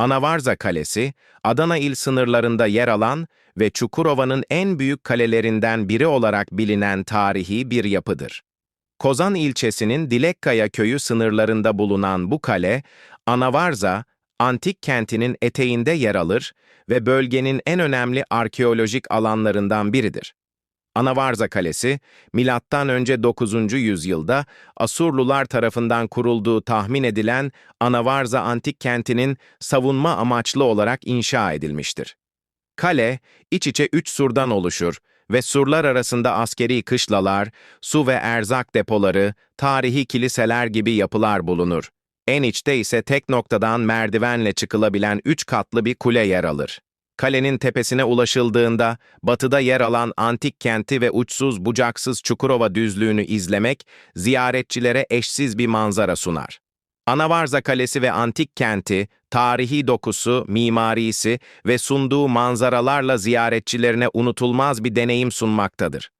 Anavarza Kalesi, Adana il sınırlarında yer alan ve Çukurova'nın en büyük kalelerinden biri olarak bilinen tarihi bir yapıdır. Kozan ilçesinin Dilekkaya köyü sınırlarında bulunan bu kale, Anavarza, antik kentinin eteğinde yer alır ve bölgenin en önemli arkeolojik alanlarından biridir. Anavarza Kalesi, milattan önce 9. yüzyılda Asurlular tarafından kurulduğu tahmin edilen Anavarza antik kentinin savunma amaçlı olarak inşa edilmiştir. Kale, iç içe üç surdan oluşur ve surlar arasında askeri kışlalar, su ve erzak depoları, tarihi kiliseler gibi yapılar bulunur. En içte ise tek noktadan merdivenle çıkılabilen üç katlı bir kule yer alır. Kalenin tepesine ulaşıldığında, batıda yer alan antik kenti ve uçsuz bucaksız Çukurova düzlüğünü izlemek, ziyaretçilere eşsiz bir manzara sunar. Anavarza Kalesi ve antik kenti, tarihi dokusu, mimarisi ve sunduğu manzaralarla ziyaretçilerine unutulmaz bir deneyim sunmaktadır.